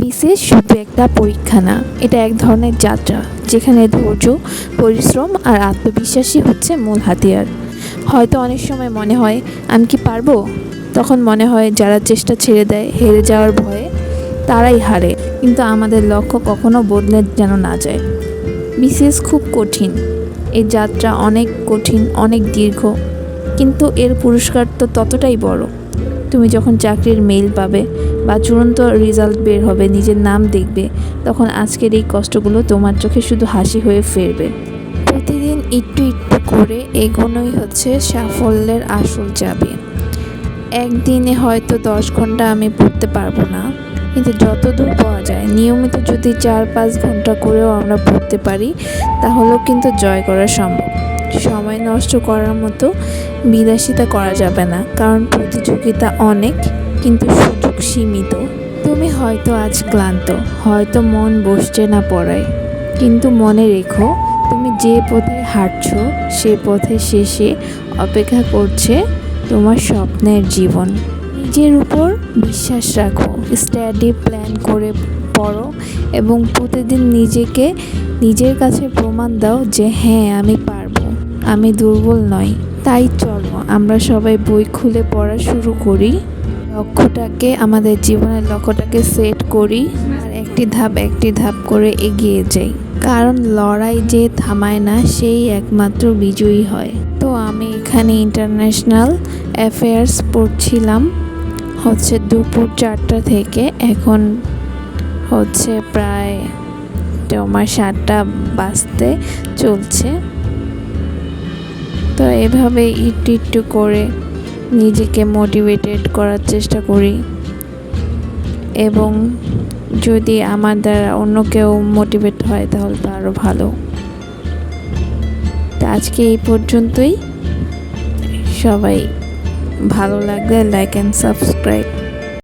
বিশেষ শুধু একটা পরীক্ষা না, এটা এক ধরনের যাত্রা, যেখানে ধৈর্য, পরিশ্রম আর আত্মবিশ্বাসই হচ্ছে মূল হাতিয়ার। হয়তো অনেক সময় মনে হয়, আমি কি পারব? তখন মনে হয় যারা চেষ্টা ছেড়ে দেয়, হেরে যাওয়ার ভয়ে তারাই হারে, কিন্তু আমাদের লক্ষ্য কখনো বদলে যেন না যায়। বিশেষ খুব কঠিন, এই যাত্রা অনেক কঠিন, অনেক দীর্ঘ, কিন্তু এর পুরস্কার তো ততটাই বড়। তুমি যখন চাকরির মেইল পাবে বা চূড়ান্ত রেজাল্ট বের হবে, নিজের নাম দেখবে, তখন আজকের এই কষ্টগুলো তোমার চোখে শুধু হাসি হয়ে ফিরবে। প্রতিদিন একটু একটু করে এগোনোই হচ্ছে সাফল্যের আসল চাবি। একদিনে হয়তো দশ ঘণ্টা আমি পড়তে পারব না, কিন্তু যত দূর পাওয়া যায়, নিয়মিত যদি চার পাঁচ ঘণ্টা করেও আমরা পড়তে পারি, তাহলেও কিন্তু জয় করা সম্ভব। সময় নষ্ট করার মতো বিলাসিতা করা যাবে না। কারণ প্রতিযোগিতা অনেক, কিন্তু সুযোগ সীমিত। তুমি হয়তো আজ ক্লান্ত, হয়তো মন বসছে না পড়ায়। কিন্তু মনে রেখো, তুমি যে পথে হাঁটছো, সে পথে শেষে অপেক্ষা করছে তোমার স্বপ্নের জীবন। নিজের উপর বিশ্বাস রাখো, স্টাডি প্ল্যান করে পড়ো এবং প্রতিদিন নিজেকে, নিজের কাছে প্রমাণ দাও যে হ্যাঁ আমি পারব আমি দুর্বল নই। তাই চলো, আমরা সবাই বই খুলে পড়া শুরু করি। লক্ষ্যটাকে, আমাদের জীবনের লক্ষ্যটাকে সেট করি আর একটি ধাপ একটি ধাপ করে এগিয়ে যাই। কারণ লড়াই যে থামায় না, সেই একমাত্র বিজয়ী হয়। তো আমি এখানে ইন্টারন্যাশনাল অ্যাফেয়ার্স পড়ছিলাম। হচ্ছে দুপুর চারটা থেকে, এখন হচ্ছে প্রায় তোমার সাতটা বাজতে চলছে। তো এভাবে একটু একটু করে নিজেকে মোটিভেটেড করার চেষ্টা করি। এবং যদি আমার দ্বারা অন্য কেউ মোটিভেট হয়, তাহলে তো আরও ভালো। তো আজকে এই পর্যন্তই। সবাই ভালো লাগলে লাইক অ্যান্ড সাবস্ক্রাইব